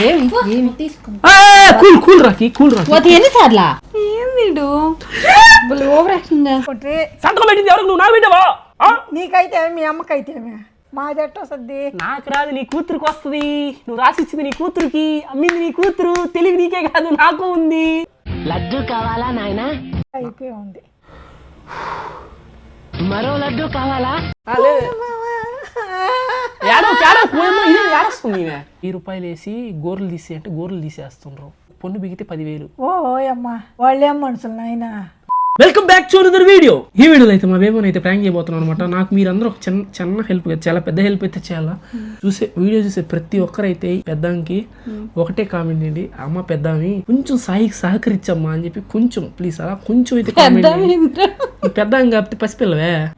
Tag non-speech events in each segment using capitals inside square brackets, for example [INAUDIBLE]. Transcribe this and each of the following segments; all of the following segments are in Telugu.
ఏమి ఏమి తీసుకో cool cool Rocky cool Rocky. ఎన్నిసార్లా ఏం వీడు? ఓవర్ యాక్షన్ సంతకం పెట్టింది ఎవరికి నువ్వు నాకు పెట్టావా ఆ? నీకైతే మీ అమ్మకైతే మాది ఎట్ట వస్తుంది నాకు రాదు నీ కూతురుకి వస్తుంది. నువ్వు రాసిచ్చింది నీ కూతురుకి అమ్మింది నీ కూతురు తెలివి నీకే కాదు నాకు ఉంది. లడ్డు కావాలా నాయనా? అయిపోయి ఉంది. మరో లడ్డు కావాలా ఏడో ఏడో పోయమ్మా ఇదే ఏడొస్తుంది ఈమె. ఈ రూపాయలు వేసి గోర్లు తీసి అంటే గోర్లు తీసేస్తుండ్రు. పొన్ను బిగితే పదివేలు. ఓ అమ్మ వాళ్ళేం మనుషులు నాయనా? Welcome back to another video ఈ వీడియోలో అయితే మా బేబోని అయితే ప్రాంక్ చేయబోతున్నాను అనమాట నాకు మీరందరూ ఒక చిన్న చిన్న హెల్ప్ చాలా పెద్ద హెల్ప్ అయితే చేయాలా? చూసే వీడియో చూసే ప్రతి ఒక్కరైతే పెద్దానికి ఒకటే కామెంట్ అండి అమ్మ పెద్దామి కొంచెం సాయికి సహకరించమ్మా అని చెప్పి కొంచెం ప్లీజ్ అలా కొంచెం అయితే కామెంట్ పెద్దాం కాబట్టి పసిపిల్లవే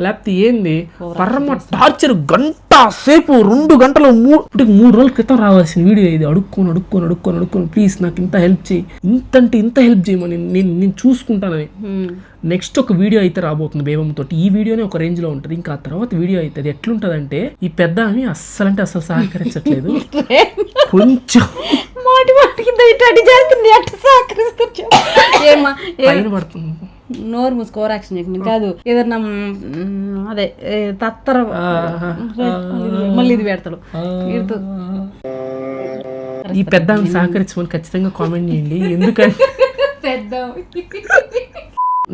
లేకపోతే ఏంది? పరమ టార్చర్ గంట సేపు రెండు గంటలు మూడు మూడు రోజుల క్రితం రావాల్సిన వీడియో ఇది. అడుక్కొని అడుక్కొని అడుక్కొని అడుక్కొని. ప్లీజ్ నాకు ఇంత హెల్ప్ చేయి. ఇంత అంటే ఇంత హెల్ప్ చేయమని నేను నేను చూసుకుంటానని. నెక్స్ట్ ఒక వీడియో అయితే రాబోతుంది బేబమ్మ ఈ వీడియోనే ఒక రేంజ్లో ఉంటుంది. ఇంకా ఆ తర్వాత వీడియో అయితే అది ఎట్లుంటదంటే ఈ పెద్ద ఆమె అస్సలంటే అస్సలు సహకరించట్లేదు. కొంచెం మాటి మాటికి చేస్తుంది. అట్ట సహకరిస్తారు చెప్పు. ఏమ్మా ఏ- పైన పడుతుంది. నోరు మూసుకో యాక్షన్ చేయకు నీకు కాదు ఏదన్నా అదే తత్తర మళ్ళీ ఇది పెడతాడు. ఈ పెద్ద సహకరించమని ఖచ్చితంగా కామెంట్ చేయండి. ఎందుకంటే పెద్ద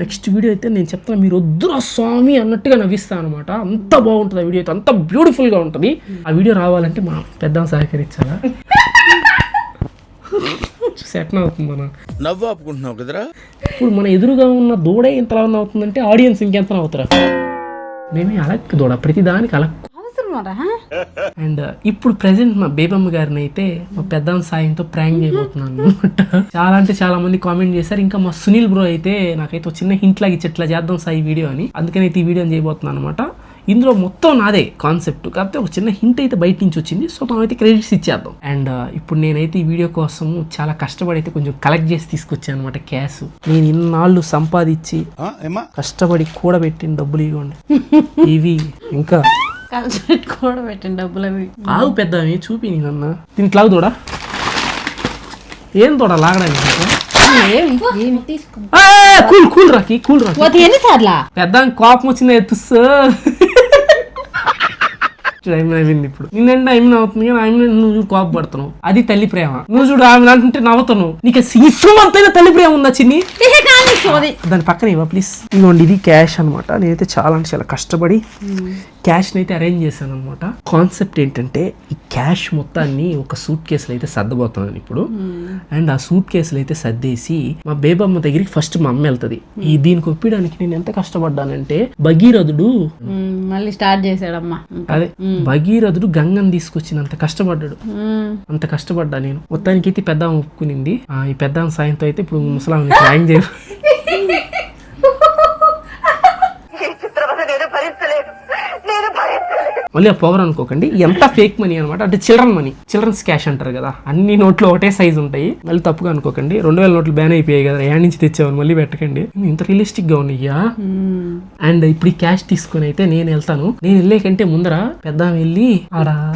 నెక్స్ట్ వీడియో అయితే నేను చెప్తాను మీరు వద్దురా స్వామి అన్నట్టుగా నవ్విస్తాను అనమాట అంత బాగుంటుంది ఆ వీడియో అయితే అంత బ్యూటిఫుల్గా ఉంటుంది. ఆ వీడియో రావాలంటే మా పెద్ద సహకరించాలా? ఎట్లా అవుతుంది మన. నవ్వు ఆపుకుంటున్నావు కదరా? ఇప్పుడు మన ఎదురుగా ఉన్న దూడే ఇంతలా అవుతుందంటే ఆడియన్స్ ఇంకెంత అవుతారా మేమే అలక్కు దూడ ప్రతి దానికి అలక్కు. అండ్ ఇప్పుడు ప్రెసెంట్ మా బేబమ్మ గారిని అయితే మా పెద్దమ్మ సాయంతో ప్రాంక్ చేయబోతున్నాను అనమాట చాలా అంటే చాలా మంది కామెంట్ చేశారు. ఇంకా మా సునీల్ బ్రో అయితే నాకైతే చిన్న హింట్ లాగా ఇచ్చి ఇట్లా చేద్దాం సాయి వీడియో అని. అందుకని అయితే ఈ వీడియోని చేయబోతున్నాను అనమాట ఇందులో మొత్తం నాదే కాన్సెప్ట్ కాకపోతే ఒక చిన్న హింట్ అయితే బయట నుంచి వచ్చింది. సో మనం అయితే క్రెడిట్స్ ఇచ్చేద్దాం అండ్ ఇప్పుడు నేనైతే ఈ వీడియో కోసం చాలా కష్టపడి అయితే కొంచెం కలెక్ట్ చేసి తీసుకొచ్చాను అనమాట క్యాష్ నేను ఇన్నాళ్ళు సంపాదించి కష్టపడి కూడబెట్టిన డబ్బులు ఇవ్వండి. ఇవి ఇంకా కూడా పెట్టండి డబ్బులు అవి. ఆవు పెద్ద చూపి నీకన్నా దీనికి లాగు తోడా? ఏం తోడా? లాగడానికి cool cool Rocky cool Rocky. ఎన్నిసార్లా? పెద్ద కోపం వచ్చింది ఎత్తుస్తా టైం అయిపోయింది ఇప్పుడు. నిన్నంటే ఆమె అవుతుంది కానీ ఆమె నువ్వు చూడు కోపపడుతున్నావు. అది తల్లి ప్రేమ. నువ్వు చూడు ఆమె అంటే నవ్వుతున్నావు. నీకు ఇష్టమంతైన తల్లి ప్రేమ ఉందా చిన్ని? దాని పక్కన ఇవ్వ ప్లీజ్ ఇదిగోండి ఇది క్యాష్ అనమాట నేనైతే చాలా అంటే చాలా కష్టపడి క్యాష్ని అయితే అరేంజ్ చేశాను అనమాట కాన్సెప్ట్ ఏంటంటే ఈ క్యాష్ మొత్తాన్ని ఒక సూట్ కేసులో అయితే సర్దబోతున్నాను ఇప్పుడు. అండ్ ఆ సూట్ కేసులు అయితే సర్దేసి మా బేబమ్మ దగ్గరికి ఫస్ట్ మా అమ్మ వెళ్తుంది. ఈ దీనికి ఒప్పించడానికి నేను ఎంత కష్టపడ్డానంటే భగీరథుడు మ్, మళ్ళీ స్టార్ట్ చేశాడమ్మా. అదే భగీరథుడు గంగని తీసుకొచ్చినంత కష్టపడ్డాడు. అంత కష్టపడ్డా నేను. మొత్తానికి అయితే పెద్ద ఒప్పుకునింది. ఆ, ఈ పెద్ద సాయంతో అయితే ఇప్పుడు ముసలాం ర్యాంక్ చేయ. మళ్ళీ ఆ పొగరు అనుకోకండి. ఎంత ఫేక్ మనీ అనమాట? అంటే చిల్డ్రన్ మనీ చిల్డ్రన్స్ క్యాష్ అంటారు కదా. అన్ని నోట్లు ఒకటే సైజ్ ఉంటాయి. మళ్ళీ తప్పుగా అనుకోకండి. రెండు వేల నోట్లు బ్యాన్ అయిపోయాయి కదా. ఏడు నుంచి తెచ్చామని మళ్ళీ పెట్టకండి. ఇంత రియలిస్టిక్గా ఉన్నాయ్యా? మ్. అండ్ ఇప్పుడు ఈ క్యాష్ తీసుకొని అయితే నేను వెళ్తాను. నేను వెళ్ళే కంటే ముందర పెద్ద వెళ్ళి ఆడ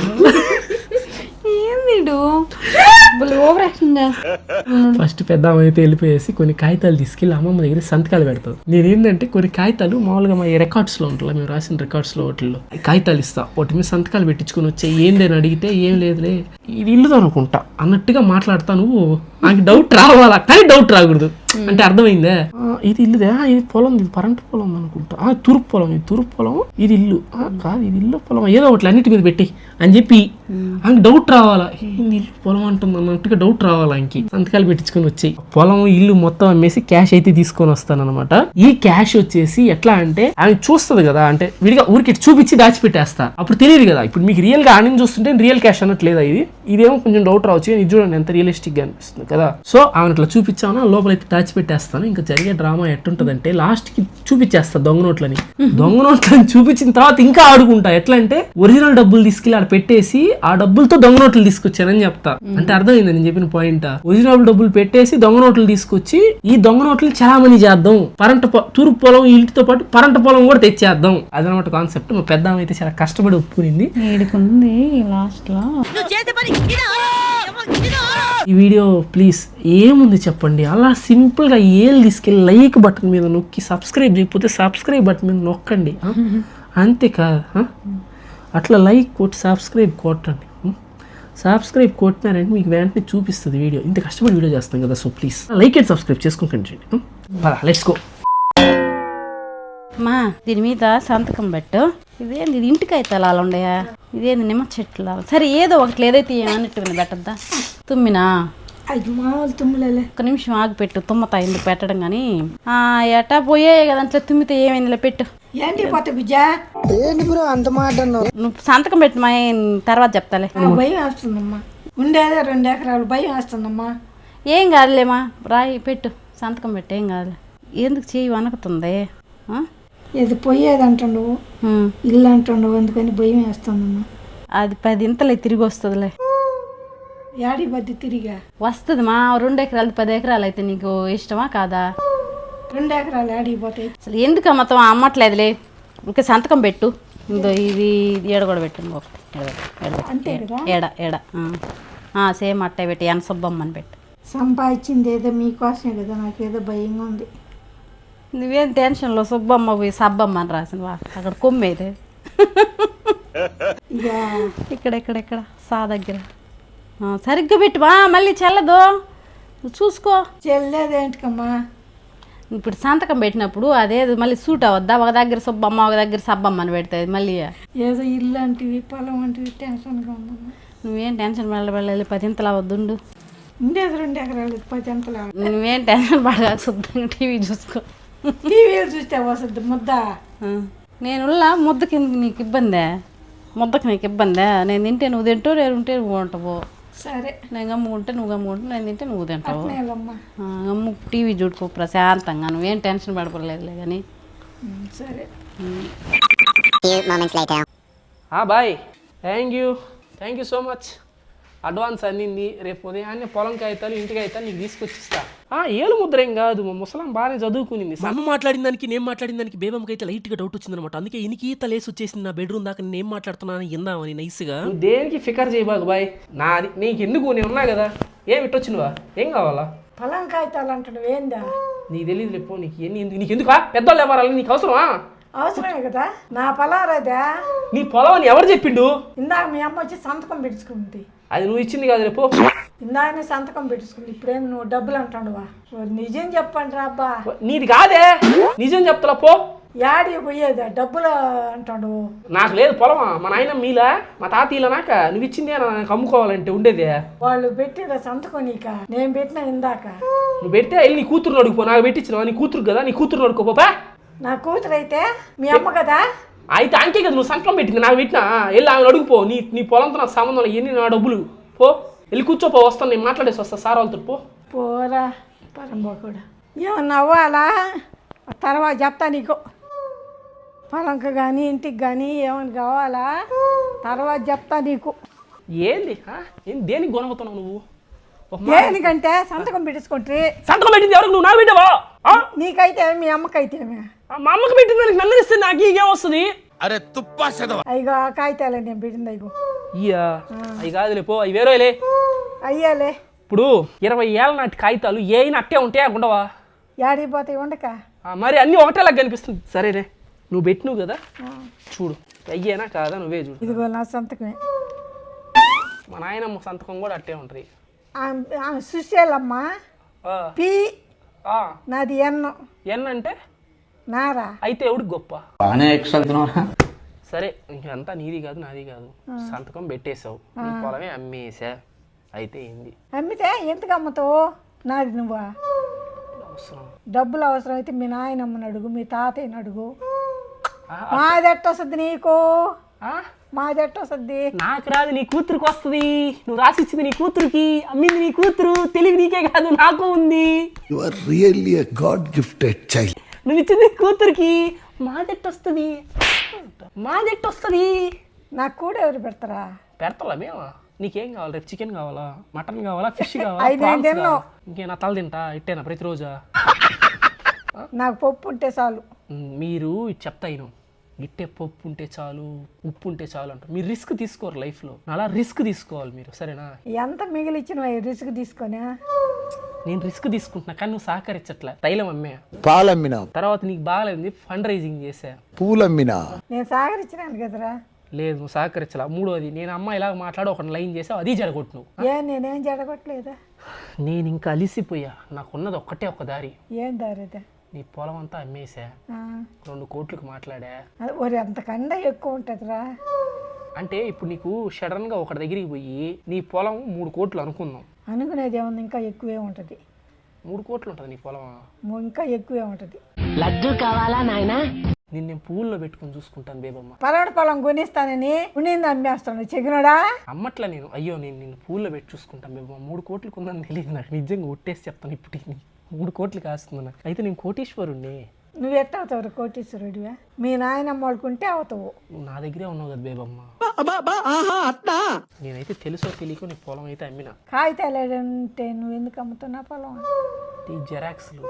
[LAUGHS] ఫస్ట్ పెద్ద అయితే వెళ్ళిపోయేసి కొన్ని కాగితాలు తీసుకెళ్ళి అమ్మమ్మ దగ్గర సంతకాలు పెడతాను నేను ఏంటంటే కొన్ని కాగితాలు మామూలుగా మా రికార్డ్స్లో ఉంటాయి మేము రాసిన రికార్డ్స్లో వాటిల్లో కాగితాలు ఇస్తా వాటి మీద సంతకాలు పెట్టించుకొని వచ్చే ఏంది అని అడిగితే ఏం లేదులే ఇది ఇల్లుదో అనుకుంటా అన్నట్టుగా మాట్లాడతా నువ్వు. నాకు డౌట్ రావాలా? కానీ డౌట్ రాకూడదు. అంటే అర్థమైందే? ఆ, ఇది ఇల్లుదే. ఇది పొలం ఇది పరంట పొలం అనుకుంటా. ఆ, తూర్పు పొలం ఇది తూర్పు పొలం ఇది ఇల్లు. కాదు ఇది ఇల్లు పొలం. ఏదో ఒకటి అన్నిటి మీద పెట్టి అని చెప్పి ఆమెకి డౌట్ రావాలా? ఇల్లు పొలం అంటుంది అన్నట్టుగా డౌట్ రావాలా ఇంకి? సంతకాలు పెట్టించుకొని వచ్చాయి పొలం ఇల్లు మొత్తం అమ్మేసి క్యాష్ అయితే తీసుకొని వస్తాను అనమాట ఈ క్యాష్ వచ్చేసి ఎట్లా అంటే ఆమె చూస్తుంది కదా అంటే విడిగా ఊరికి చూపించి దాచిపెట్టేస్తా. అప్పుడు తెలియదు కదా ఇప్పుడు మీకు రియల్గా ఆనంద్ చూస్తుంటే రియల్ క్యాష్ అన్నట్లేదా ఇది? ఇదేమో కొంచెం డౌట్ రావచ్చు ఇది చూడండి ఎంత రియలిస్టిక్గా అనిపిస్తుంది కదా. సో ఆమె అట్లా చూపించాను లోపల అయితే దాచిపెట్టేస్తాను. ఇంకా జరిగే డ్రామా ఎట్టుంటదంటే లాస్ట్కి చూపించేస్తా దొంగ నోట్లని. దొంగ నోట్లని చూపించిన తర్వాత ఇంకా ఆడుకుంటా. ఎట్లా అంటే ఒరిజినల్ డబ్బులు తీసుకెళ్ళి ఆడ పెట్టేసి ఆ డబ్బులతో దొంగ నోట్లు తీసుకొచ్చానని చెప్తా. అంటే అర్థమైంది నేను చెప్పిన పాయింట్ ఒరిజినల్ డబ్బులు పెట్టేసి దొంగ నోట్లు తీసుకొచ్చి ఈ దొంగ నోట్లు చాలామని చేద్దాం. పరంట తూర్పు పొలం ఇంటితో పాటు పరంట పొలం కూడా తెచ్చేద్దాం. అదనమాట కాన్సెప్ట్ మా పెద్ద అయితే చాలా కష్టపడి ఒప్పుకునింది. లాస్ట్లో. ఈ వీడియో ప్లీజ్ ఏముంది చెప్పండి? అలా సింపుల్గా ఏళ్ళు తీసుకెళ్ళి లైక్ బటన్ మీద నొక్కి సబ్స్క్రైబ్ చేయకపోతే సబ్స్క్రైబ్ బటన్ మీద నొక్కండి. ఆ? అట్లా లైక్ కొట్టి సబ్స్క్రైబ్ కొట్టండి. సబ్స్క్రైబ్ కొట్టినారంటే మీకు వెంటనే చూపిస్తుంది వీడియో. ఇంత కష్టపడి వీడియో చేస్తాం కదా so please like and subscribe చేసుకోకండి లెట్స్ గో మా దీని మీద సంతకం పెట్టు. ఇదేంది ఇది ఇంటికైతే అలా ఉండయా ఇదేంది నిమ్మ చెట్లు సరే ఏదో ఒకటి ఏదైతే అన్నట్టు పెట్టద్దా తుమ్మినా? అది మామూలు ఒక నిమిషం ఆగి పెట్టు తుమ్మతా ఎందుకు పెట్టడం కానీ ఆ, ఎటా పోయే కదా దాంట్లో తుమ్మితే ఏమైందిలే పెట్టు. ఏంటి పోతే బిజ్జా? నువ్వు సంతకం పెట్టు మా తర్వాత చెప్తాలే. భయం వేస్తుందమ్మా. ఉండేదే రెండు ఎకరాలు భయం వేస్తుందమ్మా. ఏం కాదులేమా రాయి పెట్టు సంతకం పెట్టు ఏం కాదులే. ఎందుకు చేయి వణకుతుంది? ఆ? ఇది పోయేది అంటుండవు. ఇల్లు అంటుండవు అందుకని భయం వేస్తుందమ్మా. అది పది ఇంతలే తిరిగి వస్తుందిలే. యాడి బద్ది తిరిగా? వస్తుంది మా రెండు ఎకరాలు పది ఎకరాలు అయితే నీకు ఇష్టమా కాదా? రెండు ఎకరాలు యాడికి పోతాయి. అసలు ఎందుకు మొత్తం అమ్మట్లేదులే? ఇంకా సంతకం పెట్టు. ఇందో ఇది ఏడ కూడా పెట్టు ఒకటి. ఏడ ఏడ. ఆ, సేమ్ అట్టే పెట్టి ఎన సుబ్బమ్మని పెట్టు. సంపాదించింది ఏదో మీకోసమే కదా నాకేదో భయంగా ఉంది. నువ్వేం టెన్షన్లో సుబ్బమ్మ పోయి సబ్బమ్మ అని రాసినవా అక్కడ కొమ్మేదే. ఇక ఇక్కడ ఇక్కడ ఇక్కడ సా దగ్గర. సరిగ్గా పెట్టువా మళ్ళీ చల్లదు. చూసుకో. చెల్లేదేంటికమ్మా ఇప్పుడు సంతకం పెట్టినప్పుడు అదే మళ్ళీ సూట్ అవద్దా ఒక దగ్గర సుబ్బమ్మ ఒక దగ్గర సబ్బమ్మ అని పెడతాయి మళ్ళీ. ఏదో ఇల్లు అంటివి పొలం అంటివి టెన్షన్గా ఉందమ్మా. నువ్వేం టెన్షన్ వెళ్ళాలి పదింతలు అవద్దుండు ఉండేది రెండు ఎకరాలు పది అంతలా నువ్వేం టెన్షన్ పడగా శుద్ధంగా టీవీ చూసుకో. టీవీలు చూస్తే వస్తుంది ముద్ద. నేను ముద్ద కింద నీకు ఇబ్బందే? ముద్దకి నీకు ఇబ్బందే? నేను తింటే నువ్వు తింటావు నేను ఉంటే నువ్వు ఉంటావు సరే. నేను గమ్ముకుంటే నువ్వు గమ్ముకుంటే నేను తింటే నువ్వు తింటావు. గమ్ము టీవీ చూడుకో ప్రశాంతంగా. నువ్వేం టెన్షన్ పడపలేదులే కానీ సరే. Bye. Thank you thank you so much advance అందింది రేపు ఉదయాన్నే పొలం కాగితాలు ఇంటికి కాగితాలు నీకు తీసుకొచ్చిస్తా. ఆ, ఏలు ముద్ర ఏం కాదు మా ముసలం బాగానే చదువుకునింది అమ్మ మాట్లాడిన దానికి నేను మాట్లాడిన దానికి బేబమ్మకి అయితే లైట్గా డౌట్ వచ్చిందనమాట అందుకే ఇనికి ఈత లేసి వచ్చేసింది నా బెడ్రూమ్ దాకా నేను ఏం మాట్లాడుతున్నాను ఇందామని నైస్గా. దేనికి ఫికర్ చేయబాకు బాయ్? నాది నీకు ఎందుకు? నేను ఉన్నా కదా. ఏం ఇట్టొచ్చినవా ఏం కావాలా? పొలం కాగితాలు అంటాడు ఏందా? నీకు తెలియదు లేపో నీకు ఎన్ని ఎందుకు నీకు ఎందుకు పెద్దోళ్ళు ఎవరాలి నీకు అవసరమా? అవసరమే కదా. నా పొలం రాదా? నీ పొలం అని ఎవరు చెప్పిండు? ఇందాక మీ అమ్మ వచ్చి సంతకం పెట్టుకుంది అది నువ్వు ఇచ్చింది కాదు రేపు ఇందాకనే సంతకం పెట్టుకుంది ఇప్పుడేం నువ్వు డబ్బులు అంటాడువా నిజం చెప్పండి రా అబ్బా. నీది కాదే. నిజం చెప్తలా పో. యాడికి పోయేదా? డబ్బులు అంటాడు నాకు లేదు పొలమా మా నాయన మీలా మా తాతీల నాక. నువ్వు ఇచ్చిందే నాకు అమ్ముకోవాలంటే ఉండేదే. వాళ్ళు పెట్టిన సంతకం నీక నేను పెట్టిన ఇందాక. నువ్వు పెడితే వెళ్ళి నీ కూతురు అడుగుపో నాకు పెట్టించిన నీ కూతురు కదా నీ కూతురు అడుకోపా నా కూతురు అయితే మీ అమ్మ కదా? అయితే అంకే కదా నువ్వు సంకలం పెట్టింది నాకు పెట్టినా? వెళ్ళి ఆమె అడుగుపో నీ నీ పొలంతో నాకు సంబంధం. ఎన్ని నా డబ్బులు? పో. వెళ్ళి కూర్చోపో వస్తాను నేను మాట్లాడేసి వస్తా సార్ వాళ్ళతో పో. పోరా పరంబో కూడా ఏమన్నా అవ్వాలా తర్వాత చెప్తా నీకు. పొలంకి కానీ ఇంటికి కానీ ఏమైనా కావాలా? తర్వాత చెప్తా నీకు. ఏంది? ఏంది దేనికి గొనవుతున్నావు నువ్వు? దేనికంటే సంతకం పెట్టించుకుంటే సంతకం పెట్టింది ఎవరికి? నువ్వు పెట్టావా ఆ? నీకైతే మీ అమ్మకైతే ఆ, మా అమ్మకి పెట్టింది దానికి నన్ను ఇస్తే నాకు ఏం వస్తుంది. అయ్యో ఆ కాగితాలు నేను పెట్టింది అయ్యో. ఇయ్యా అవి కాదులే పో అవి వేరేలే. అయ్యాలే. ఇప్పుడు ఇరవై ఏళ్ళ నాటి కాగితాలు ఏ అయినా అట్టే ఉంటాయా ఉండవా యాడికి పోతాయి ఉండక ఆ, మరి అన్నీ ఒకటేలా కనిపిస్తుంది. సరేనే నువ్వు పెట్టినవు కదా? చూడు అయ్యేనా కాదా నువ్వే చూడు. ఇదిగో నా సంతకమే. మా నాయనమ్మ సంతకం కూడా అట్టే ఉంటుంది. ఆమె- ఆమె సుశీలమ్మ ఆ, పి నాది ఎన్ను ఎన్ అంటే? నారా. అయితే ఎవడికి గొప్ప? బాగానే ఎక్స్ట్రా సరే ఇంకంతా నీది కాదు నాది కాదు. సంతకం పెట్టేశావు. నీ పొలమే అమ్మేసా అయితే ఏంది? అమ్మితే ఎందుకు అమ్ముతావు? నాది నువ్వా? అవసరం. డబ్బులు అవసరం అయితే మీ నాయనమ్మని అడుగు మీ తాతయ్యని అడుగు. ఎట్టొస్తుంది నీకు? మాది ఎట్టొస్తుంది నాకు రాదు నీ కూతురుకి వస్తుంది. నువ్వు రాసిచ్చింది నీ కూతురుకి అమ్మింది నీ కూతురు తెలివి నీకే కాదు నాకు ఉంది. Are really a God gifted child. నువ్వు ఇచ్చింది నీ కూతురికి మాదెట్టు వస్తుంది మాదెట్టు వస్తుంది నాకు కూడా ఎవరు పెడతారా? పెడతాలా మేము. నీకేం కావాలి? రేపు చికెన్ కావాలా? మటన్ కావాలా? ఫిష్ కావాలా? అయి నేను prawns తిన్ను. కావాలా? ఇంకే నా తల తింటా? ఇట్టేనా ప్రతిరోజా? నాకు పప్పు ఉంటే చాలు. మీరు చెప్తా గిట్టే పప్పు ఉంటే చాలు ఉప్పు ఉంటే చాలు అంటారు. మీరు రిస్క్ తీసుకోరు లైఫ్లో అలా రిస్క్ తీసుకోవాలి మీరు సరేనా? ఎంత మిగిలిచ్చిన రిస్క్ తీసుకొని? నేను రిస్క్ తీసుకుంటున్నా కానీ నువ్వు సహకరించట్లే. తైలం అమ్మే పాలమ్మినా? తర్వాత నీకు బాగాలేదు ఫండ్ రైజింగ్ చేసా. పూలమ్మినా? నేను సాగరించినాను కదరా. లేదు నువ్వు సహకరించలా. మూడోది నేను అమ్మ ఇలా మాట్లాడి ఒక లైన్ చేసావు అది జరగొట్టు నువ్వు ఏ నేనేం జడగొట్టలేదా? నేను ఇంకా అలిసిపోయా. నాకున్నది ఒక్కటే ఒక దారి. ఏం దారిదా నీ పొలం అంతా అమ్మేసా. రెండు కోట్లకు మాట్లాడా. ఒరి అంతకన్నా ఎక్కువ ఉంటుందిరా. అంటే ఇప్పుడు నీకు సడన్గా ఒకటి దగ్గరికి పోయి నీ పొలం మూడు కోట్లు అనుకుందాం. అనుకునేది ఏముంది? ఇంకా ఎక్కువే ఉంటుంది. మూడు కోట్లు ఉంటుంది నీ పొలం ఇంకా ఎక్కువే ఉంటుంది. లడ్డు కావాలా నాయనా? నిన్ను నేను పువ్వుల్లో పెట్టుకుని చూసుకుంటాను బేబమ్మ. పలాడు పొలం కొనిస్తానని ఉండింది అమ్మేస్తాను చెగినోడా? అమ్మట్లా నేను. అయ్యో నేను నిన్ను పూల్లో పెట్టి చూసుకుంటాను బేబమ్మ. మూడు కోట్లకు ఉందని తెలియదు నాకు. నిజంగా ఒట్టేసి చెప్తాను ఇప్పుడు మూడు కోట్లు కాస్తుంది నాకు అయితే నేను కోటీశ్వరుణ్ణి. నువ్వు ఎట్ట అవుతావు కోటీశ్వరుడివా? మీ నాయనమ్మ వాళ్ళకుంటే అవుతావు. నా దగ్గరే ఉన్నావు కదా బేబమ్మ. నేనైతే తెలుసో తెలియకో నీ పొలం అయితే అమ్మినా. కాగితాలు ఉంటే నువ్వు ఎందుకు అమ్ముతున్నా పొలం? ఈ జెరాక్స్లు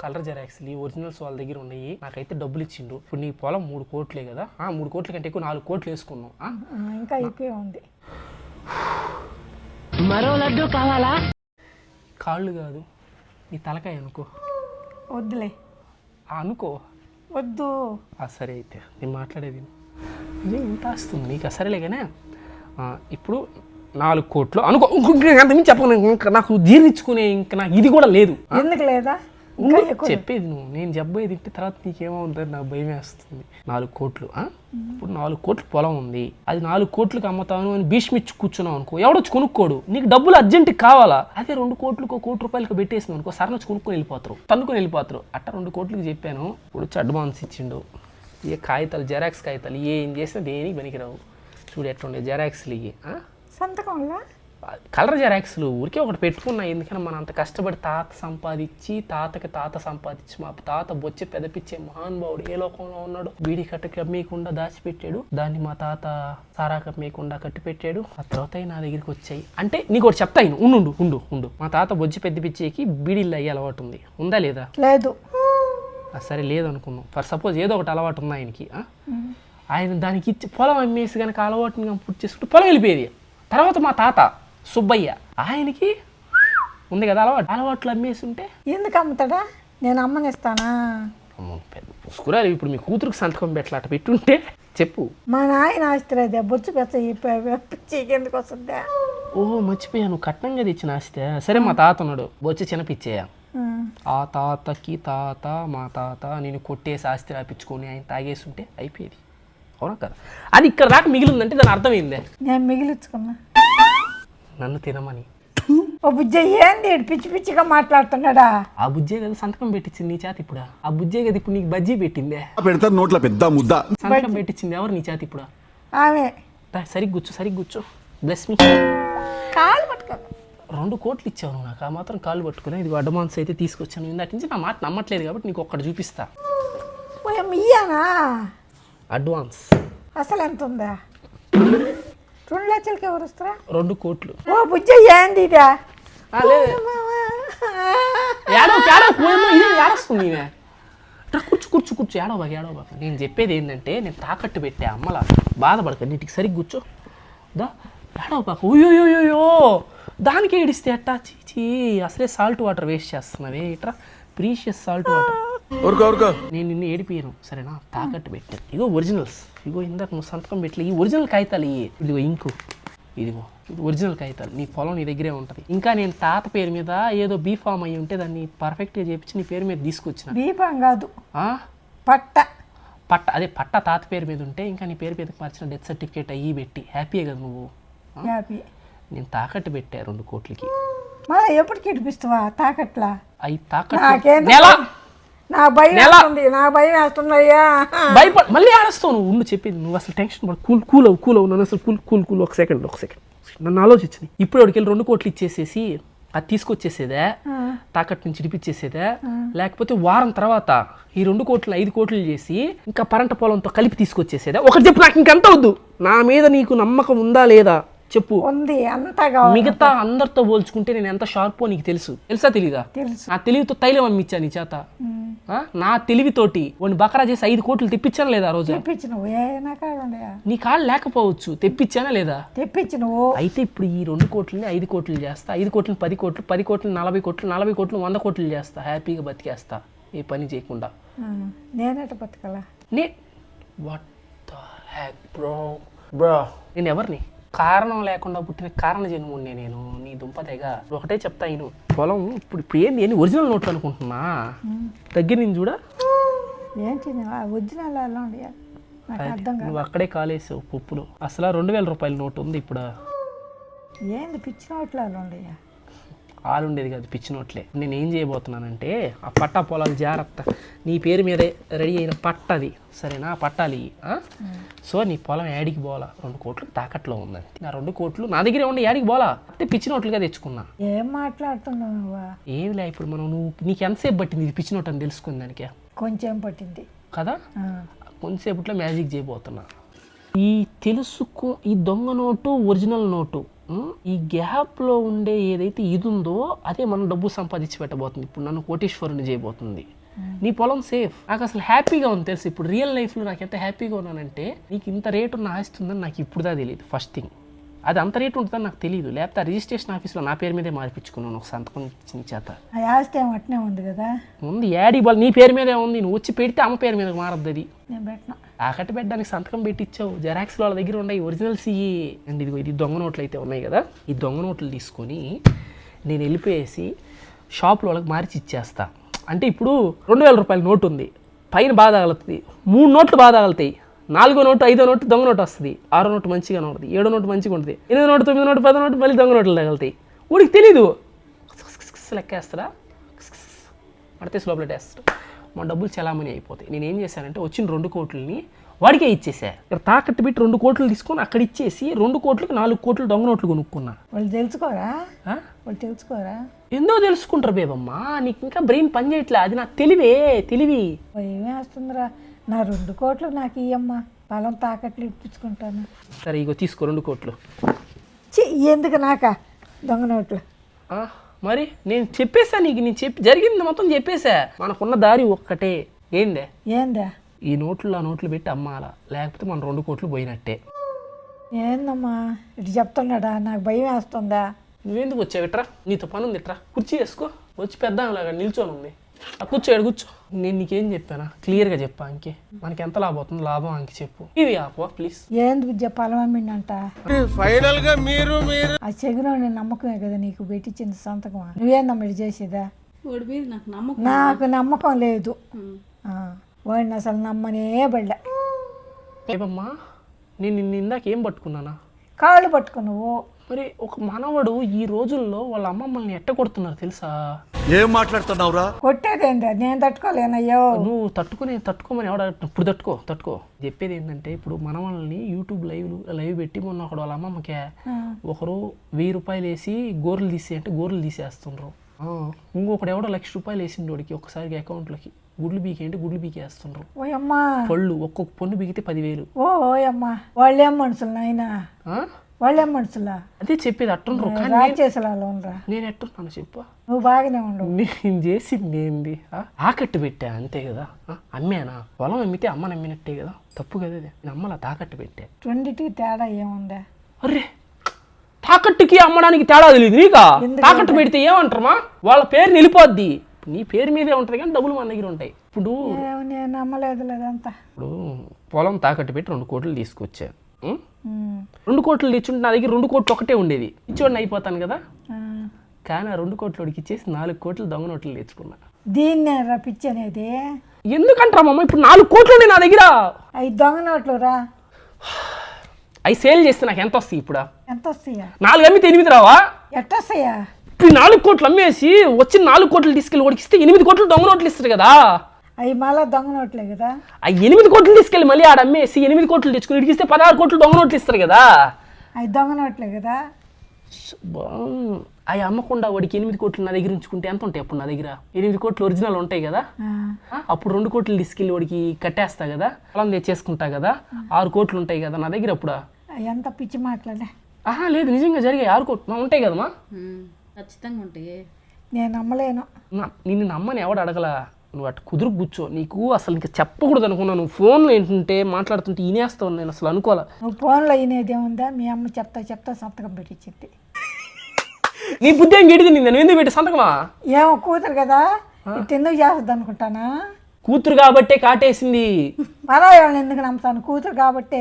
కలర్ జెరాక్స్లు ఈ ఒరిజినల్స్ వాళ్ళ దగ్గర ఉన్నాయి. నాకైతే డబ్బులు ఇచ్చిండు. ఇప్పుడు నీ పొలం మూడు కోట్లే కదా. ఆ మూడు కోట్ల కంటే ఎక్కువ నాలుగు కోట్లు వేసుకున్నాం? ఆ, ఇంకా ఎక్కువే ఉంది. మరో లడ్డు కావాలా కాళ్ళు కాదు. నీ తలకాయ అనుకో. వద్దులే. అనుకో. వద్దు. ఆ సరే అయితే నేను మాట్లాడేది. ఇది ఇంత వస్తుంది నీకు? సరేలే కానీ ఇప్పుడు నాలుగు కోట్లు అనుకో. ఇంకొక అంతమించి చెప్పను ఇంకా నాకు జీర్ణించుకునే ఇంకా నాకు ఇది కూడా లేదు. ఎందుకు లేదా? చెప్పేది నువ్వు. నేను చెప్పేది తింటే తర్వాత నీకేమవుతుంది? నాకు భయం వేస్తుంది. నాలుగు కోట్లు? ఇప్పుడు నాలుగు కోట్లు పొలం ఉంది. అది నాలుగు కోట్లకు అమ్ముతాను అని భీష్మిచ్చి కూర్చున్నావు అనుకో. ఎవడొచ్చి కొనుక్కోడు? నీకు డబ్బులు అర్జెంట్ కావాలా? అదే రెండు కోట్లకు కోటి రూపాయలకు పెట్టేసింది అనుకో సరే వచ్చి కొనుక్కొని వెళ్ళిపోతారు. తన్నుకొని వెళ్ళిపోతారు. అట్ట రెండు కోట్లకి చెప్పాను. ఇప్పుడు వచ్చి అడ్వాన్స్ ఇచ్చిండు. ఏ కాగితాలు జెరాక్స్ కాగితాలు ఏం చేసినా దేనికి పనికిరావు. చూడు ఎట్లుండే జెరాక్స్లు ఇవి? సంతకంలా కలర్ జెరాక్స్లు ఊరికే ఒకటి పెట్టుకున్నా ఎందుకని మనం అంత కష్టపడి తాత సంపాదించి తాతకి తాత సంపాదించి మా తాత బొచ్చి పెదపిచ్చే మహానుభావుడు ఏ లోకంలో ఉన్నాడు బీడి కట్టకి అమ్మేయకుండా దాచిపెట్టాడు. దాన్ని మా తాత సారాకి అమ్మేయకుండా కట్టి పెట్టాడు ఆ తర్వాత నా దగ్గరికి వచ్చాయి. అంటే నీకు ఒకటి చెప్తా ఆయన ఉండు ఉండు ఉండు మా తాత బొజ్జి పెద్ద పిచ్చేకి బీడీలు అయ్యే అలవాటు ఉంది. ఉందా లేదా? లేదు. సరే లేదు అనుకుందాం. ఫర్ సపోజ్ ఏదో ఒకటి అలవాటు ఉంది ఆయనకి? ఆయన దానికి ఇచ్చి పొలం అమ్మేసి కనుక అలవాటుని పూర్తి చేసుకుంటే పొలం వెళ్ళిపోయేది. తర్వాత మా తాత సుబ్బయ్య. ఆయనకి ఉంది కదా అలవాటు. అలవాట్లు అమ్మేసి ఉంటే ఎందుకు అమ్ముతాడా? నేను అమ్మనిస్తానా? అమ్మో, పెద్ద పుసుకురాలు ఇప్పుడు మీ కూతురుకు సంతకం పెట్టలా అట్ట పెట్టుంటే. చెప్పు. మా నాయన ఆస్తిరేదే బొచ్చు పెచ్చ పిచ్చికి ఎందుకు వస్తుందా? ఓ మర్చిపోయాను కట్నంగా తెచ్చిన ఆస్తే. సరే మా తాత ఉన్నాడు. వచ్చి చిన్నపిచ్చేయ. ఆ. తాతకి తాత మా తాత నేను కొట్టేసి ఆస్తి రాపించుకొని ఆయన తాగేసి ఉంటే అయిపోయేది. అవునా కదా? అది ఇక్కడ దాకా మిగిలిందంటే దాని అర్థం ఏందే? నేను మిగిలించుకున్నా. నన్ను తినమని. ఓ బుజ్జ ఏంది ఈడు పిచ్చి పిచ్చిగా మాట్లాడుతున్నాడా? ఆ బుజ్జే కదా సంతకం పెట్టించింది నీ చేత ఇప్పుడు? ఆ బుజ్జే కదా ఇప్పుడు నీకు బజ్జీ పెట్టిందే? పెడతారు నోట్ల పెద్ద ముద్ద. సంతకం పెట్టించింది ఎవరు నీ చేత ఇప్పుడు? ఆమె. సరిగ్గా కూర్చో సరిగ్గా కూర్చో. బ్లెస్ మీ కాలు పట్టుకో. రెండు కోట్లు ఇచ్చావు నువ్వు నాకు. ఆ మాత్రం కాళ్ళు పట్టుకుని ఇది అడ్వాన్స్ అయితే తీసుకొచ్చాను. ఇందాటి నుంచి నా మాట నమ్మట్లేదు కాబట్టి నీకు ఒక్కటి చూపిస్తా. ఓ ఇయ్యానా? అడ్వాన్స్ అసలు ఎంత ఉందా? రెండు లక్షలకి ఎవరు వస్తారా రెండు కోట్లు. ఓ బుజ్జ ఏంది ఇదా? కూర్చో కూర్చో కూర్చో. ఏడవ బాగా ఏడవ బాగా. నేను చెప్పేది ఏంటంటే నేను తాకట్టు పెట్టే అమ్మలా బాధపడక. నీటికి సరిగ్గా కూర్చో. దా ఏడవ బాక ఓయోయోయో దానికి ఏడిస్తే అట్టా చీచీ అసలే సాల్ట్ వాటర్ వేస్ట్ చేస్తున్నావే. ఇట్రా ప్రీషియస్ సాల్ట్ వాటర్ ఊరుకో ఊరుకో. నేను నిన్ను ఏడిపోయాను సరేనా? తాకట్టు పెట్టాను ఇగో ఒరిజినల్స్. ఇగో ఇందాక నువ్వు సంతకం పెట్టలే. ఈ ఒరిజినల్ కాగితాలు ఇవి ఇదిగో ఇంకు. ఇదిగో. ఇది ఒరిజినల్ కాగితాలు. నీ పొలం నీ దగ్గరే ఉంటుంది. ఇంకా నేను తాత పేరు మీద ఏదో బీ ఫామ్ అయ్యి ఉంటే దాన్ని పర్ఫెక్ట్గా చేపించి నీ పేరు మీద తీసుకొచ్చిన. దీపం కాదు. ఆ? పట్ట. పట్ట. అదే పట్ట తాత పేరు మీద ఉంటే ఇంకా నీ పేరు మీదకి మార్చిన డెత్ సర్టిఫికేట్ అయ్యి పెట్టి. హ్యాపీయే కదా నువ్వు? హ్యాపీ నేను తాకట్టు పెట్టా రెండు కోట్లకి. మా ఎప్పటికి ఇడిపిస్తావా తాకట్లా? అవి తాకట్టు నాకేం నెల! నా భయం నెల. వేస్తుంది నా భయం వేస్తుందయ్యా. భయపడ మళ్ళీ ఆడస్తావు నువ్వు. ఉండు చెప్పేది నువ్వు అసలు టెన్షన్ పడు కూల్ కూల్ అవ్వు కూల్ అవ్వు నన్ను అసలు కూల్ కూల్ కూల్ ఒక సెకండ్ ఒక సెకండ్ నన్ను ఆలోచించింది ఇప్పుడు వాడికి వెళ్ళి రెండు కోట్లు ఇచ్చేసేసి అది తీసుకొచ్చేసేదా తాకట్టు నుంచి ఇడిపించేసేదా లేకపోతే వారం తర్వాత ఈ రెండు కోట్లు ఐదు కోట్లు చేసి ఇంకా పరంట పొలంతో కలిపి తీసుకొచ్చేసేదా. ఒకటి చెప్పు నాకు ఇంకెంత వద్దు. నా మీద నీకు నమ్మకం ఉందా లేదా? చెప్పు. ఉంది అంతా కావాలి. మిగతా అందరితో పోల్చుకుంటే నేను ఎంత షార్పో నీకు తెలుసు. తెలుసా తెలీదా? తెలుసు. ఆ తెలివితో తైలం అమ్మిచ్చా నీ చేత? నా తెలివితోటి వాడిని బకరా చేసి ఐదు కోట్లు తెప్పించానా లేదా రోజు? నా నీ కాళ్ళు లేకపోవచ్చు. తెప్పించానా లేదా? తెప్పించినవు. అయితే ఇప్పుడు ఈ రెండు కోట్లని ఐదు కోట్లు చేస్తా. ఐదు కోట్లని పది కోట్లు పది కోట్లు నలభై కోట్లు నలభై కోట్లు వంద కోట్లు చేస్తా. హ్యాపీగా బతికేస్తా. ఏ పని చేయకుండా. నేనెట బతకలా? నే what the heck bro bro నేను ఎవరిని? కారణం లేకుండా పుట్టిన కారణ జన్ముడిని నేను నీ దుంపదేగా ఒకటే చెప్తా నేను పొలం ఇప్పుడు ఇప్పుడు ఏంది? ఏంది? ఒరిజినల్ నోట్లు అనుకుంటున్నా. దగ్గర నేను చూడ? ఏంటి ఒరిజినల్ అలా ఉండయా నువ్వు అక్కడే కాలేసావు పప్పులు అసలు రెండు వేల రూపాయల నోటు ఉంది ఇప్పుడు? ఏంది? పిచ్చిన నోట్లు అలా ఉండయా ఆలు ఉండేది కాదు పిచ్చి నోట్లే. నేను ఏం చేయబోతున్నానంటే ఆ పట్టా పొలాలు జాగ్రత్త. నీ పేరు మీదే రెడీ అయిన పట్టది. సరేనా? పట్టాలి? సో నీ పొలం యాడికి పోవాలా రెండు కోట్లు తాకట్లో ఉందండి నా రెండు కోట్లు నా దగ్గరే ఉండి యాడికి పోవాలా అంటే పిచ్చి నోట్లుగా తెచ్చుకున్నా. ఏం మాట్లాడుతున్నావు నువ్వా? ఏమి లే ఇప్పుడు మనం నువ్వు నీకు ఎంతసేపు పట్టింది ఇది పిచ్చి నోట్ అని తెలుసుకుంది దానికి? కొంచెం పట్టింది. కదా? కొంతసేపట్లో మ్యాజిక్ చేయబోతున్నా. ఈ తెలుసుకో ఈ దొంగ నోటు ఒరిజినల్ నోటు? ఈ గ్యాప్లో ఉండే ఏదైతే ఇది ఉందో అదే మనం డబ్బు సంపాదించి పెట్టబోతుంది. ఇప్పుడు నన్ను కోటీశ్వరుని చేయబోతుంది. నీ పొలం సేఫ్. నాకు అసలు హ్యాపీగా ఉంది తెలుసు. ఇప్పుడు రియల్ లైఫ్లో నాకు ఎంత హ్యాపీగా ఉన్నానంటే నీకు ఇంత రేటు ఉన్న ఆస్తి ఉందని నాకు ఇప్పుడుదా తెలియదు ఫస్ట్ థింగ్ అది అంత రేటు ఉంటుందని నాకు తెలియదు. లేకపోతే రిజిస్ట్రేషన్ ఆఫీస్లో నా పేరు మీదే మార్పించుకున్నాను ఒక సంతకం ఇచ్చిన చేత. ఆస్తి అట్నే ఉంది కదా. ఉంది. యాడీ బాల్ నీ పేరు మీదే ఉంది. నువ్వు వచ్చి పెడితే అమ్మ పేరు మీద మారద్దు అది. నేను పెట్టిన. తాకట్టు పెట్టడానికి సంతకం పెట్టి ఇచ్చావు జెరాక్స్ వాళ్ళ దగ్గర ఉన్నాయి ఒరిజినల్స్ ఇవి అండ్ ఇదిగో ఇది దొంగ నోట్లు అయితే ఉన్నాయి కదా. ఈ దొంగ నోట్లు తీసుకొని నేను వెళ్ళిపోయేసి షాప్లో వాళ్ళకి మార్చి ఇచ్చేస్తా. అంటే ఇప్పుడు రెండు వేల రూపాయల నోటు ఉంది. పైన బాగా తగులుతుంది. మూడు నోట్లు బాగా తగులుతాయి. నాలుగో నోటు ఐదో నోటు దొంగ నోటు వస్తుంది. ఆరో నోటు మంచిగా ఉంటుంది ఏడో నోటు మంచిగా ఉంటుంది ఎనిమిది నోటు తొమ్మిది నోటు పదో నోటు మళ్ళీ దొంగ నోట్లు తగులుతాయి. ఊడికి తెలీదు. లెక్కేస్తారా పడితే లోపల టేస్ట్ మా డబ్బులు చలామణి అయిపోతాయి. నేను ఏం చేశానంటే వచ్చిన రెండు కోట్లని వాడికే ఇచ్చేసా. ఇక్కడ తాకట్టు పెట్టి రెండు కోట్లు తీసుకొని అక్కడ ఇచ్చేసి రెండు కోట్లకి నాలుగు కోట్లు దొంగ నోట్లు కొనుక్కున్నా. వాళ్ళు తెలుసుకోరా? వాళ్ళు తెలుసుకోరా? ఎందుో తెలుసుకుంటారు బేబమ్మా. నీకు ఇంకా బ్రెయిన్ పని చేయట్లే అది నా తెలివే తెలివి. ఏమీ వస్తుందిరా? నా రెండు కోట్లు నాకు ఇయ్యమ్మా. పొలం తాకట్లు ఇప్పించుకుంటాను. సరే ఇగో తీసుకో రెండు కోట్లు. ఎందుకు నాక? దొంగ నోట్లు. ఆ, మరి నేను చెప్పేసా నీకు నేను చెప్పి జరిగింది మొత్తం చెప్పేసా మనకున్న దారి ఒక్కటే. ఏందే? ఏందా? ఈ నోట్లు ఆ నోట్లు పెట్టి అమ్మాలా? లేకపోతే మన రెండు కోట్లు పోయినట్టే. ఏందమ్మా? ఇటు చెప్తున్నాడా? నాకు భయం వేస్తుందా? నువ్వెందుకు వచ్చావు ఇట్రా? నీతో పని ఉంది ఇట్రా? కుర్చీ వేసుకో. వచ్చి పెద్దాలాగా నిల్చొని ఉంది కూర్చో కూర్చో. నేను నీకేం చెప్పానా క్లియర్గా చెప్పా అంకి మనకి ఎంత లాభం అవుతుంది లాభం అంకి చెప్పు. ఇది ఆపో ప్లీజ్. ఏంది విద్య పొలం అమ్మిండంట ఫైనల్గా మీరు మీరు. ఆ నమ్మకమే కదా నీకు పెట్టించింది సంతకం నువ్వేందమ్మా ఇది చేసేదా? వాడి మీద నాకు నమ్మకం నాకు నమ్మకం లేదు. ఆ, వాడిని అసలు నమ్మనే బళ్ళ ఏమమ్మా? నేను నిన్ను ఇందాక ఏం పట్టుకున్నానా? కాళ్ళు పట్టుకున్నావు. మరి ఒక మనవడు ఈ రోజుల్లో వాళ్ళ అమ్మమ్మల్ని ఎట్ట కొడుతున్నారు తెలుసా? ఏం మాట్లాడుతున్నావురా? కొట్టేదేందా? నేను తట్టుకోలేనయ్యో. నువ్వు తట్టుకుని తట్టుకోమని ఎవడ ఇప్పుడు తట్టుకో తట్టుకో. చెప్పేది ఏంటంటే ఇప్పుడు మనవల్ని యూట్యూబ్ లైవ్ లైవ్ పెట్టి మొన్న ఒకడు వాళ్ళ అమ్మమ్మకే ఒకరు వెయ్యి రూపాయలు వేసి గోర్లు తీసి అంటే గోర్లు తీసేస్తుండ్రు. ఆ, ఇంకొకడు ఎవడో లక్ష రూపాయలు వేసిండు వాడికి ఒక్కసారికి అకౌంట్లోకి గుడ్లు బీకి అంటే గుడ్లు బీకేస్తుండ్రు ఓయమ్మా. పళ్ళు ఒక్కొక్క పన్ను బీకితే పదివేలు. ఓ ఓయమ్మా. వాళ్ళేం మనుషులు నాయనా? వాళ్ళేం మనుషులా? అదే చెప్పేది అట్టుండ్రు. ఉండరా? నేను ఎట్టున్నాను చెప్పు. నువ్వు బాగానే ఉండవు నేను చేసింది ఏంది? ఆ? తాకట్టు పెట్టా అంతే కదా? అమ్మానా? పొలం అమ్మితే అమ్మ నమ్మినట్టే కదా? తప్పు కదా నేను అమ్మలా తాకట్టు పెట్టా. రెండిటికి తేడా ఏముందా? అర్రే తాకట్టుకి అమ్మడానికి తేడా తెలియదు నీకా? తాకట్టు పెడితే ఏమంటారమ్మా? వాళ్ళ పేరు నిలిపోద్ది. నీ పేరు మీదే ఉంటుంది కానీ డబ్బులు మన దగ్గర ఉంటాయి. ఇప్పుడు నేను నమ్మలేదు లేదంతా. ఇప్పుడు పొలం తాకట్టు పెట్టి రెండు కోట్లు తీసుకొచ్చా. ఉం? ఉమ్, రెండు కోట్లు తెచ్చుంటే నా దగ్గర రెండు కోట్లు ఒకటే ఉండేది. ఇచ్చోడిని అయిపోతాను కదా. కానీ ఆ రెండు కోట్లు ఇచ్చేసి నాలుగు కోట్లు దొంగ నోట్లు తెచ్చుకున్నా. దీన్నే రా పిచ్చి అనేది ఎందుకంటారమ్మా ఇప్పుడు నాలుగు కోట్లు ఉన్నాయి నా దగ్గర. అవి దొంగ నోట్లు రా. అవి సేల్ చేస్తే నాకు ఎంత వస్తాయి ఇప్పుడు? ఎంత వస్తాయా? నాలుగు అమ్మితే ఎనిమిది రావా? ఎట్టొస్తాయా ఇప్పుడు ఈ నాలుగు కోట్లు అమ్మేసి వచ్చిన నాలుగు కోట్లు తీసుకెళ్ళి వాడికి ఇస్తే ఎనిమిది కోట్లు దొంగ నోట్లు ఇస్తారు కదా. అవి మళ్ళా దొంగ నోట్లే కదా? ఆ ఎనిమిది కోట్లు తీసుకెళ్ళి మళ్ళీ ఆడ అమ్మేసి ఎనిమిది కోట్లు తెచ్చుకుని ఇడికి ఇస్తే పదహారు కోట్లు దొంగ నోట్లు ఇస్తారు కదా? అవి దొంగ నోట్లే కదా అవి అమ్మకుండా వాడికి ఎనిమిది కోట్లు నా దగ్గర ఉంచుకుంటే ఎంత ఉంటాయి అప్పుడు నా దగ్గర? ఎనిమిది కోట్లు ఒరిజినల్ ఉంటాయి కదా? అప్పుడు రెండు కోట్లు తీసుకెళ్ళి వాడికి కట్టేస్తా కదా? పొలం తెచ్చేసుకుంటా కదా? ఆరు కోట్లు ఉంటాయి కదా నా దగ్గర అప్పుడు? ఎంత పిచ్చి మాటలే ఆహా లేదు నిజంగా జరిగాయి. ఆరు కోట్లు. మా ఉంటాయి కదమ్మా? ఖచ్చితంగా ఉంటాయి. నేను నమ్మలేను. నిన్ను నమ్మని ఎవడు అడగలా? నువ్వు అటు కుదురు కూర్చో. నీకు అసలు ఇంకా చెప్పకూడదు అనుకున్నా. నువ్వు ఫోన్లో ఏంటంటే మాట్లాడుతుంటే ఇనేస్తావు నేను అసలు అనుకోవాలా? నువ్వు ఫోన్లో వినేదేముందా మీ అమ్మ చెప్తా చెప్తా సంతకం పెట్టించింది నీ బుద్ధి ఏం గడిది నేను ఎందుకు పెట్టి సంతకమా? ఏమో కూతురు కదా. ఎందుకు చేస్తుంది అనుకుంటానా? కూతురు కాబట్టే కాటేసింది. పరాయోళ్ళని ఎందుకు నమ్ముతాను? కూతురు కాబట్టే.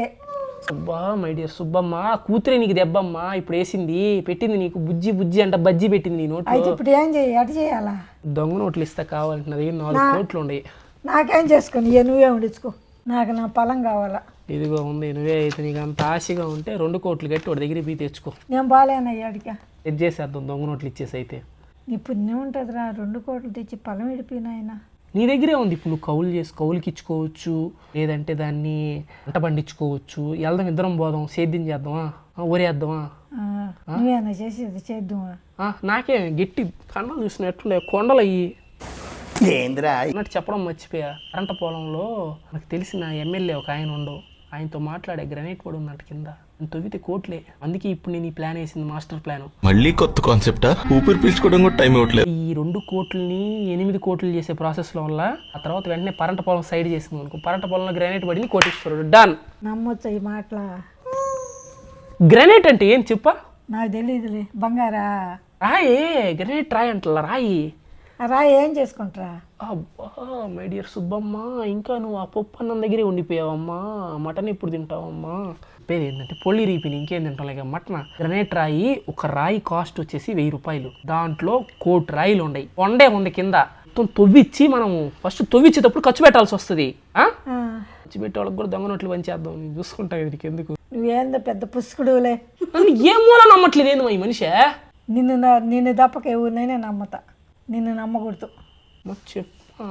సుబ్బా మై డియర్ సుబ్బమ్మ కూతురే నీకు దెబ్బమ్మ ఇప్పుడు వేసింది పెట్టింది నీకు బుజ్జి బుజ్జి అంట బజ్జి పెట్టింది నీ అయితే నోట్లో ఇప్పుడు ఏం చేయి ఎట చేయాలా? దొంగ నోట్లు ఇస్తా కావాలంటే నా దగ్గర నాలుగు కోట్లు ఉన్నాయి. నాకేం చేసుకుని ఇక నువ్వే ఉండించుకో నాకు నా పొలం కావాలా. ఇదిగో ఉంది నువ్వే అయితే నీకు అంత ఆశగా ఉంటే రెండు కోట్లు కట్టి వాడి దగ్గర పోయి తెచ్చుకో. నేను బాగాలేనయ్యా అడిగా చేసేద్దాం దొంగ నోట్లు ఇచ్చేసి అయితే. నీ పుణ్యం ఉంటుందిరా రెండు కోట్లు తెచ్చి పొలం విడిపోయినాయన నీ దగ్గరే ఉంది. ఇప్పుడు నువ్వు కౌలు చేసి కౌలుకి ఇచ్చుకోవచ్చు లేదంటే దాన్ని పంట పండించుకోవచ్చు వెళ్దాం ఇద్దరం పోదాం సేద్యం చేద్దామా? ఆ, ఊరేద్దామా? నువ్వేనా చేసేది చేద్దామా? ఆ, నాకే గట్టి కండలు చూసినట్టుండే కొండలు అయ్యి. అన్నట్టు చెప్పడం మర్చిపోయా. కరెంట పొలంలో నాకు తెలిసిన ఎమ్మెల్యే ఒక ఆయన ఉండవు. ఆయనతో మాట్లాడే గ్రనైట్ పడి ఉన్నట్టు కింద. తవ్వితే కోట్లే. అందుకే ఇప్పుడు నేను ఈ ప్లాన్ వేసింది మాస్టర్ ప్లాన్ మళ్ళీ కొత్త కాన్సెప్టా ఊపిరి పీల్చుకోవడం కూడా టైం ఇవ్వట్లేదు. ఈ రెండు కోట్లని ఎనిమిది కోట్లు చేసే ప్రాసెస్లో వల్ల ఆ తర్వాత వెంటనే పరంట పొలం సైడ్ చేసింది అనుకో. పరంట పొలంలో గ్రానైట్ పడింది కోటేశ్వరుడు. డన్ నమ్మొచ్చు ఈ మాటల. గ్రానైట్ అంటే ఏం చెప్పా? నాకు తెలియదులే బంగారా. రాయే గ్రానైట్ రాయి అంటలా రాయి. ఆ రా ఏం చేసుకుంటారా? అబ్బా మై డియర్ సుబ్బమ్మ ఇంకా నువ్వు ఆ పప్పు అన్నం దగ్గరే ఉండిపోయావమ్మా. మటన్ ఎప్పుడు తింటావమ్మా? పేరు ఏంటంటే పొల్లి రీపిని ఇంకేం తింటాం మటన్? గ్రనైట్ రాయి ఒక రాయి కాస్ట్ వచ్చేసి వెయ్యి రూపాయలు. దాంట్లో కోటి రాయిలు ఉన్నాయి వండే ఉంది కింద. మొత్తం తవ్విచ్చి మనము ఫస్ట్ తవ్విచ్చేటప్పుడు ఖర్చు పెట్టాల్సి వస్తుంది. ఖర్చు పెట్టే వాళ్ళకి కూడా దొంగ నోట్లు పంచేద్దాం నేను చూసుకుంటా నీకు ఎందుకు? నువ్వేందో పెద్ద పుసుకుడులే నన్ను ఏ మూల నమ్మట్లేదు ఏంది మా ఈ మనిషి? నిన్ను నిన్ను తప్పక ఎవరినైనా నమ్మతా. నిన్ను నమ్మకూడదు. మరి చెప్పా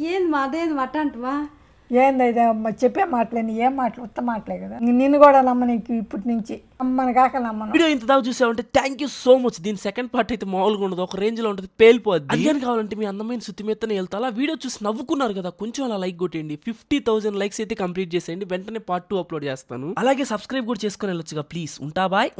ఏంది మా అదేంది ఏంది ఇది? అమ్మ చెప్పే మాటలేని ఏం మాటలు? ఉత్త మాటలే కదా. నిన్ను కూడా నమ్మ నీకు ఇప్పటి నుంచి. అమ్మని కాక నమ్మను. వీడియో ఇంత దాకా చూసావంటే థ్యాంక్ యూ సో మచ్ దీని సెకండ్ పార్ట్ అయితే మామూలుగా ఉండదు. ఒక రేంజ్లో ఉంటుంది. పేలిపోద్ది. అడిగాను కావాలంటే మీ అందమైన సుత్తి మెత్తనే వెళ్తా. అలా వీడియో చూసి నవ్వుకున్నారు కదా. కొంచెం అలా లైక్ కొట్టేయండి. ఫిఫ్టీ థౌసండ్ లైక్స్ అయితే కంప్లీట్ చేసేయండి. వెంటనే పార్ట్ టూ అప్లోడ్ చేస్తాను. అలాగే సబ్స్క్రైబ్ కూడా చేసుకొని వెళ్ళొచ్చుగా. ప్లీజ్ ఉంటా బాయ్